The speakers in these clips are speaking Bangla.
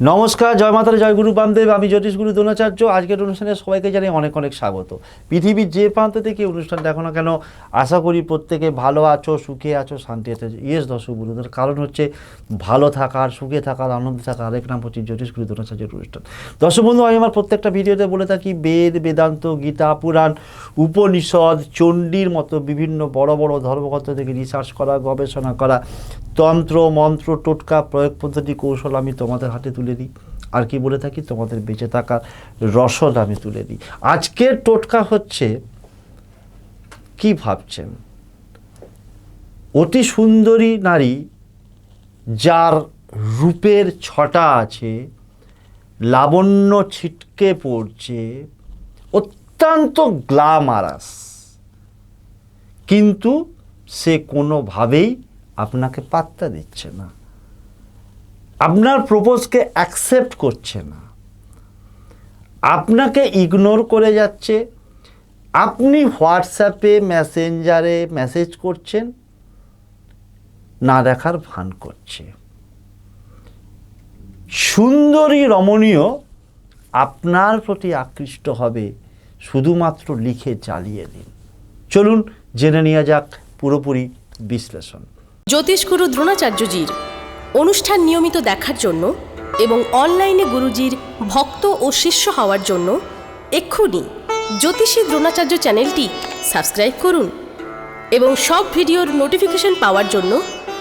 নমস্কার, জয় মাতার, জয় গুরু বামদেব। আমি জ্যোতিষ গুরু দ্রোণাচার্য। আজকের অনুষ্ঠানে সবাইকে জানাই অনেক অনেক স্বাগত। পৃথিবীর যে প্রান্ত থেকে অনুষ্ঠান দেখো না কেন, আশা করি প্রত্যেকে ভালো আছো, সুখে আছো, শান্তি আছো। ইয়েস দর্শক বন্ধুদের, কারণ হচ্ছে ভালো থাকার, সুখে থাকার, আনন্দে থাকার আরেক নাম হচ্ছে জ্যোতিষ গুরু দ্রোণাচার্যের অনুষ্ঠান। দর্শক বন্ধু, আমি আমার প্রত্যেকটা ভিডিওতে বলে থাকি, বেদ, বেদান্ত, গীতা, পুরাণ, উপনিষদ, চণ্ডীর মতো বিভিন্ন বড় বড় ধর্মগ্রন্থ থেকে রিসার্চ করা, গবেষণা করা, তন্ত্র, মন্ত্র, টোটকা, প্রয়োগ পদ্ধতি, কৌশল আমি তোমাদের হাতে তুলে দিই। আর কি বলে থাকি? তোমাদের বেঁচে থাকার রসদ আমি তুলে দিই। আজকের টোটকা হচ্ছে, কি ভাবছেন? অতি সুন্দরী নারী যার রূপের ছটা আছে, লাবণ্য ছিটকে পড়ছে, অত্যন্ত গ্লামারাস কিন্তু সে কোনোভাবেই আপনাকে পাত্তা দিচ্ছে না। আপনার প্রপোজকে অ্যাকসেপ্ট করছে না। আপনাকে ইগনোর করে যাচ্ছে। আপনি হোয়াটসঅ্যাপে মেসেঞ্জারে মেসেজ করছেন, না দেখার ভান করছে। সুন্দরী রমণীয় আপনার প্রতি আকৃষ্ট হবে, শুধুমাত্র লিখে চালিয়ে দিন। চলুন, জেনে নেওয়া যাক পুরোপুরি বিশ্লেষণ। জ্যোতিষগুরু দ্রোণাচার্যজির অনুষ্ঠান নিয়মিত দেখার জন্য এবং অনলাইনে গুরুজির ভক্ত ও শিষ্য হওয়ার জন্য এক্ষুনি জ্যোতিষী দ্রোণাচার্য চ্যানেলটি সাবস্ক্রাইব করুন এবং সব ভিডিওর নোটিফিকেশন পাওয়ার জন্য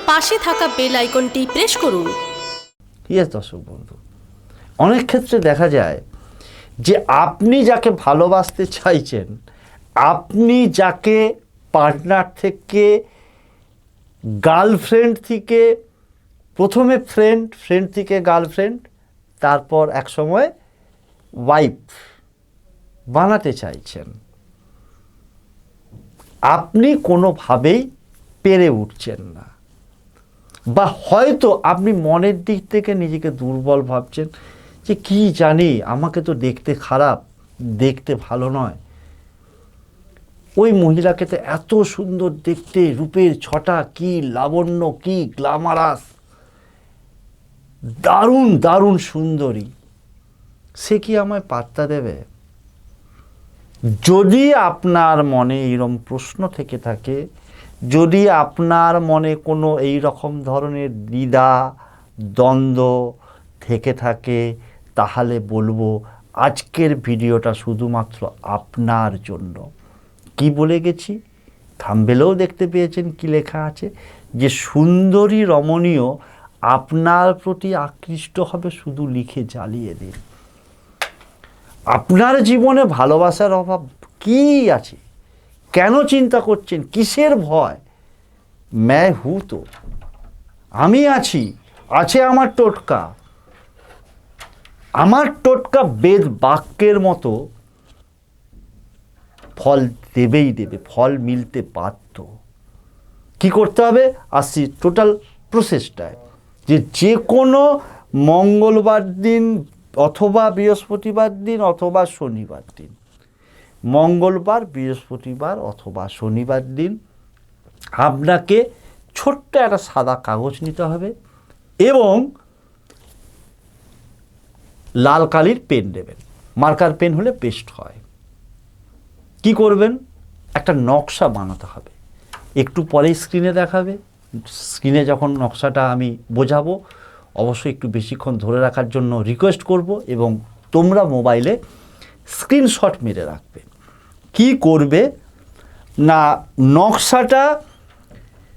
পাশে থাকা বেল আইকনটি প্রেস করুন। ইয়েস দর্শক বন্ধু, অনেক ক্ষেত্রে দেখা যায় যে আপনি যাকে ভালোবাসতে চাইছেন, আপনি যাকে পার্টনার থেকে গার্লফ্রেন্ড থেকে প্রথমে ফ্রেন্ড ফ্রেন্ড থেকে গার্লফ্রেন্ড তারপর এক সময় ওয়াইফ বানাতে চাইছেন। আপনি কোনোভাবেই পেরে উঠছেন না। বা হয়তো আপনি মনের দিক থেকে নিজেকে দুর্বল ভাবছেন যে, কি জানি, আমাকে তো দেখতে খারাপ, দেখতে ভালো নয়। ওই মহিলাকে তো এত সুন্দর দেখতে, রূপের ছটা, কি লাবণ্য, কি গ্লামারাস দারুণ দারুণ সুন্দরী। সে কি আমায় পাত্তা দেবে? যদি আপনার মনে এরম প্রশ্ন থেকে থাকে, যদি আপনার মনে কোনো এই রকম ধরনের দ্বিধা, দ্বন্দ্ব থেকে থাকে, তাহলে বলব আজকের ভিডিওটা শুধুমাত্র আপনার জন্য। কি বলে গেছি? থাম্বেলেও দেখতে পেয়েছেন কি লেখা আছে? যে সুন্দরী রমণীয় আপনার প্রতি আকৃষ্ট হবে শুধু লিখে জ্বালিয়ে দিন। আপনার জীবনে ভালোবাসার অভাব কি আছে? কেন চিন্তা করছেন? কিসের ভয়? ম্যায় হু তো। আমি আছি, আছে আমার টোটকা। আমার টোটকা বেদ বাক্যের মতো ফল দেবেই দেবে, ফল মিলতে বাধ্য। কি করতে হবে? আসছি টোটাল প্রসেসটায় যে যে কোনো মঙ্গলবার দিন অথবা বৃহস্পতিবার দিন অথবা শনিবার দিন। মঙ্গলবার, বৃহস্পতিবার অথবা শনিবার দিন আপনাকে ছোট্ট একটা সাদা কাগজ নিতে হবে এবং লাল কালির পেন দেবেন। মার্কার পেন হলে বেস্ট হয়। কি করবেন? একটা নকশা বানাতে হবে। একটু পরে স্ক্রিনে দেখাবে। স্ক্রিনে যখন নকশাটা আমি বোঝাবো, অবশ্যই একটু বেশিক্ষণ ধরে রাখার জন্য রিকোয়েস্ট করব এবং তোমরা মোবাইলে স্ক্রিনশট মেরে রাখবে। কি করবে? না, নকশাটা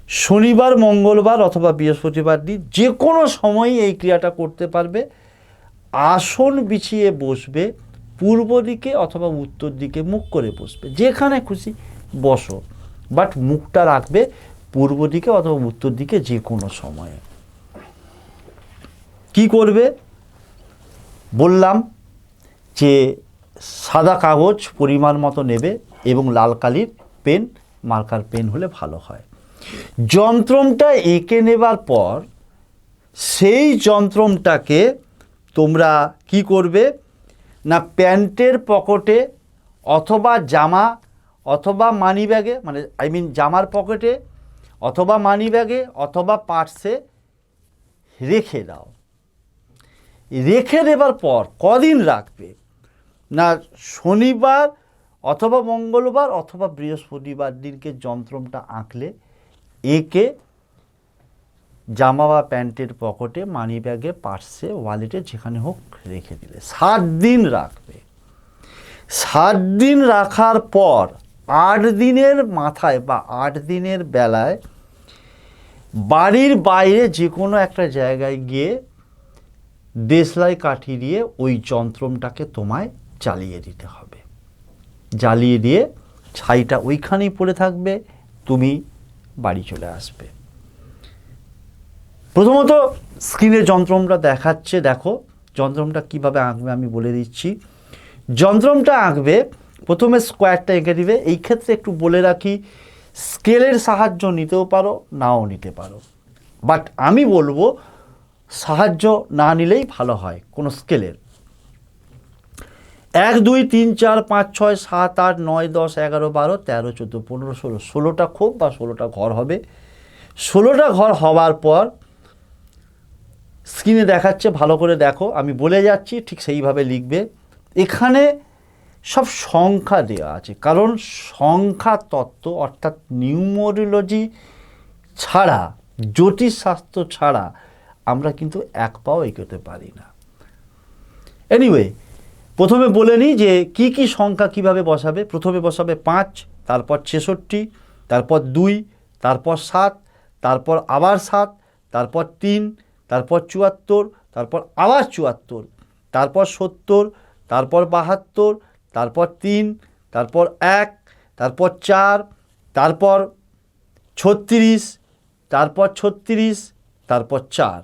শনিবার, মঙ্গলবার অথবা বৃহস্পতিবার দিন যে কোনো সময় এই ক্রিয়াটা করতে পারবে। আসন বিছিয়ে বসবে, পূর্ব দিকে অথবা উত্তর দিকে মুখ করে বসবে। যেখানে খুশি বসো বাট মুখটা রাখবে পূর্ব দিকে অথবা উত্তর দিকে যে কোনো সময়ে। কি করবে? বললাম যে সাদা কাগজ পরিমাণ মতো নেবে এবং লাল কালির পেন, মার্কার পেন হলে ভালো হয়। যন্ত্রমটা এঁকে নেবার পর সেই যন্ত্রমটাকে তোমরা কি করবে? না প্যান্টের পকেটে অথবা জামা, অথবা মানি ব্যাগে মানে আই মিন, জামার পকেটে অথবা মানি ব্যাগে অথবা পার্সে রেখে দাও। রেখে দেবার পর কদিন রাখবে না শনিবার অথবা মঙ্গলবার অথবা বৃহস্পতিবার দিনকে যন্ত্রমটা আঁকলে একে জামা বা প্যান্টের পকেটে মানি ব্যাগে পার্সে ওয়ালেটে যেখানে হোক রেখে দিলে। সাত দিন রাখবে। সাত দিন রাখার পর আট দিনের মাথায় বা আট দিনের বেলায় বাড়ির বাইরে যে কোনো একটা জায়গায় গিয়ে দেশলাই কাঠি দিয়ে ওই যন্ত্রমটাকে তোমায় জ্বালিয়ে দিতে হবে। জ্বালিয়ে দিয়ে ছাইটা ওইখানেই পড়ে থাকবে, তুমি বাড়ি চলে আসবে। প্রথমত স্ক্রিনে যন্ত্রমটা দেখাচ্ছে, দেখো যন্ত্রমটা কীভাবে আঁকবে আমি বলে দিচ্ছি। যন্ত্রমটা আঁকবে, প্রথমে স্কোয়ারটা এঁকে দিবে। এই ক্ষেত্রে একটু বলে রাখি স্কেলের সাহায্য নিতেও পারো, নাও নিতে পারো। বাট আমি বলব, সাহায্য না নিলেই ভালো হয় কোনো স্কেলের। এক, দুই, তিন, চার, পাঁচ, ছয়, সাত, আট, নয়, দশ, এগারো, বারো, তেরো, চোদ্দ, পনেরো, ষোলো। ষোলোটা খোপ বা ষোলোটা ঘর হবে। ষোলোটা ঘর হওয়ার পর স্ক্রিনে দেখাচ্ছে, ভালো করে দেখো। আমি বলে যাচ্ছি, ঠিক সেইভাবে লিখবে। এখানে সব সংখ্যা দেওয়া আছে। কারণ সংখ্যা তত্ত্ব অর্থাৎ নিউমোরোলজি ছাড়া, জ্যোতিষশাস্ত্র ছাড়া আমরা কিন্তু এক পাও এগোতে পারি না। এনিওয়ে প্রথমে বলে নিই যে কি কি সংখ্যা কীভাবে বসাবে? প্রথমে বসাবে পাঁচ, তারপর ছেষট্টি, তারপর দুই, তারপর সাত, তারপর আবার সাত, তারপর তিন, তারপর চুয়াত্তর, তারপর আবার চুয়াত্তর, তারপর সত্তর, তারপর বাহাত্তর তারপর তিন, তারপর এক, তারপর চার, তারপর ছত্রিশ তারপর ছত্রিশ, তারপর চার।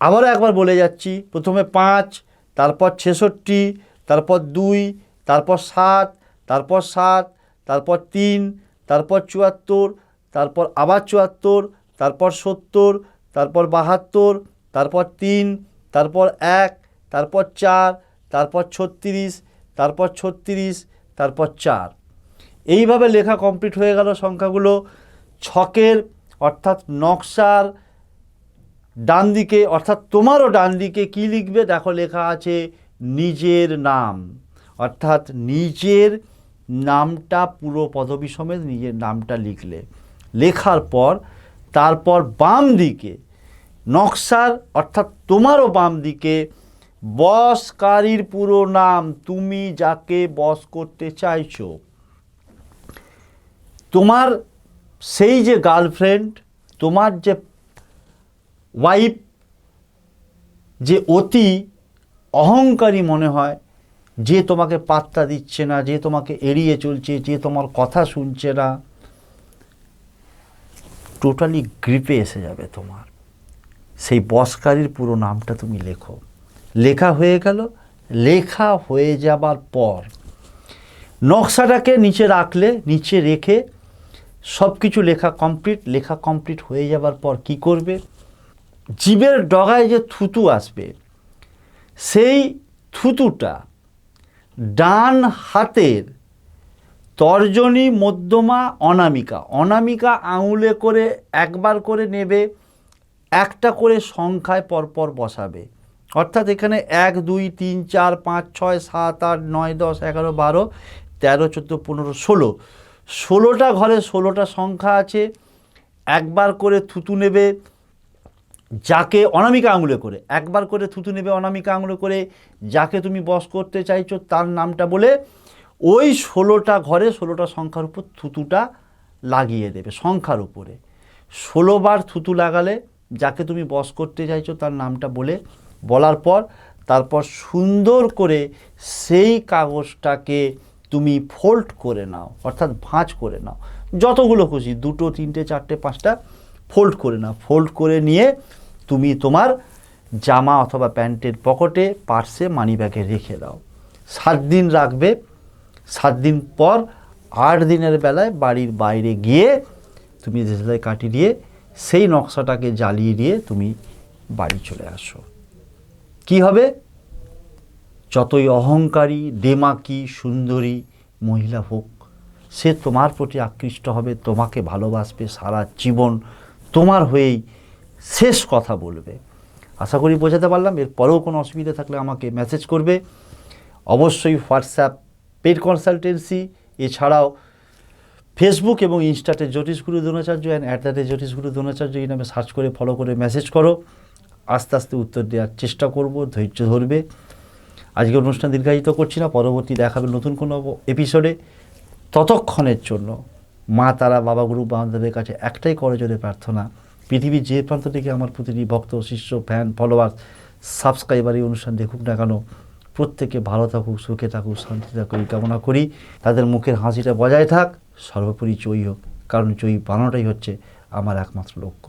আবারও একবার বলে যাচ্ছি, প্রথমে পাঁচ, তারপর ছেষট্টি, তারপর দুই, তারপর সাত তারপর সাত, তারপর তিন, তারপর চুয়াত্তর, তারপর আবার চুয়াত্তর, তারপর সত্তর, তারপর বাহাত্তর, তারপর তিন, তারপর এক, তারপর চার তারপর ছত্রিশ তারপর ছত্রিশ, তারপর চার। এইভাবে লেখা কমপ্লিট হয়ে গেল সংখ্যাগুলো। ছকের অর্থাৎ নকশার ডান দিকে, অর্থাৎ তোমারও ডান দিকে কী লিখবে? দেখো লেখা আছে নিজের নাম। অর্থাৎ নিজের নামটা পুরো পদবী সমেত নিজের নামটা লিখলে। লেখার পর, তারপর বাম দিকে, নকশার অর্থাৎ তোমারও বাম দিকে বসকারীর পুরো নাম তুমি যাকে বস করতে চাইছো। তোমার সেই যে গার্লফ্রেন্ড, তোমার যে ওয়াইফ, যে অতি অহংকারী মনে হয়, যে তোমাকে পাত্তা দিচ্ছে না, যে তোমাকে এড়িয়ে চলছে, যে তোমার কথা শুনছে না টোটালি গ্রিপে এসে যাবে তোমার। সেই বসকারীর পুরো নামটা তুমি লেখো। লেখা হয়ে গেল। লেখা হয়ে যাবার পর নকশাটাকে নিচে রাখলে, নিচে রেখে সব কিছু লেখা কমপ্লিট লেখা কমপ্লিট হয়ে যাবার পর কি করবে? জীবের ডগায় যে থুতু আসবে, সেই থুতুটা ডান হাতের তর্জনী মধ্যমা অনামিকা অনামিকা আঙুলে করে একবার করে নেবে, একটা করে সংখ্যায় পরপর বসাবে। অর্থাৎ এখানে এক, দুই, তিন, চার, পাঁচ, ছয়, সাত, আট, নয়, দশ, এগারো, বারো, তেরো, চোদ্দ, পনেরো, ষোলো। ষোলোটা ঘরে ষোলোটা সংখ্যা আছে। একবার করে থুতু নেবে যাকে অনামিকা আঙুলে করে। একবার করে থুতু নেবে অনামিকা আঙুলে করে, যাকে তুমি বস করতে চাইছো তার নামটা বলে ওই ষোলোটা ঘরে ষোলোটা সংখ্যার উপর থুতুটা লাগিয়ে দেবে, সংখ্যার উপরে। ষোলোবার থুতু লাগালে যাকে তুমি বস করতে চাইছো তার নামটা বলে বলার পর তারপর সুন্দর করে সেই কাগজটাকে তুমি ফোল্ড করে নাও, অর্থাৎ ভাঁজ করে নাও। যতগুলো খুশি, দুটো, তিনটে, চারটে, পাঁচটা ফোল্ড করে নাও। ফোল্ড করে নিয়ে তুমি তোমার জামা অথবা প্যান্টের পকেটে, পার্সে মানি ব্যাগে রেখে দাও। সাত দিন রাখবে। সাত দিন পর আট দিনের বেলায় বাড়ির বাইরে গিয়ে তুমি দেশলাই কাটি দিয়ে সেই নকশাটাকে জ্বালিয়ে দিয়ে তুমি বাড়ি চলে আসো। কি হবে? যতই অহংকারী, দেমাকি, সুন্দরী মহিলা হোক, সে তোমার প্রতি আকৃষ্ট হবে, তোমাকে ভালোবাসবে সারা জীবন, তোমার হয়েই শেষ কথা বলবে। আশা করি বোঝাতে পারলাম এরপরেও কোনো অসুবিধা থাকলে আমাকে মেসেজ করবে। অবশ্যই হোয়াটসঅ্যাপ পেড কনসালটেন্সি এছাড়াও ফেসবুক এবং ইনস্টাতে Jyotishguru Dronacharya and at the rate Jyotishguru Dronacharya এই নামে সার্চ করে ফলো করে মেসেজ করো। আস্তে আস্তে উত্তর দেওয়ার চেষ্টা করব, ধৈর্য ধরবে। আজকে অনুষ্ঠান দীর্ঘায়িত করছি না, পরবর্তী দেখাবে নতুন কোনো এপিসোডে ততক্ষণের জন্য মা, তারা, বাবা, গুরু বান্ধবের কাছে একটাই করজোরে প্রার্থনা, পৃথিবীর যে প্রান্ত থেকে আমার প্রতিটি ভক্ত, শিষ্য ফ্যান ফলোয়ার সাবস্ক্রাইবার এই অনুষ্ঠান দেখুক না কেন, প্রত্যেকে ভালো থাকুক, সুখে থাকুক শান্তি থাকুক, এই কামনা করি। তাদের মুখের হাসিটা বজায় থাক, সর্বোপরি জয়ী হোক, কারণ জয়ী বানানোটাই হচ্ছে আমার একমাত্র লক্ষ্য।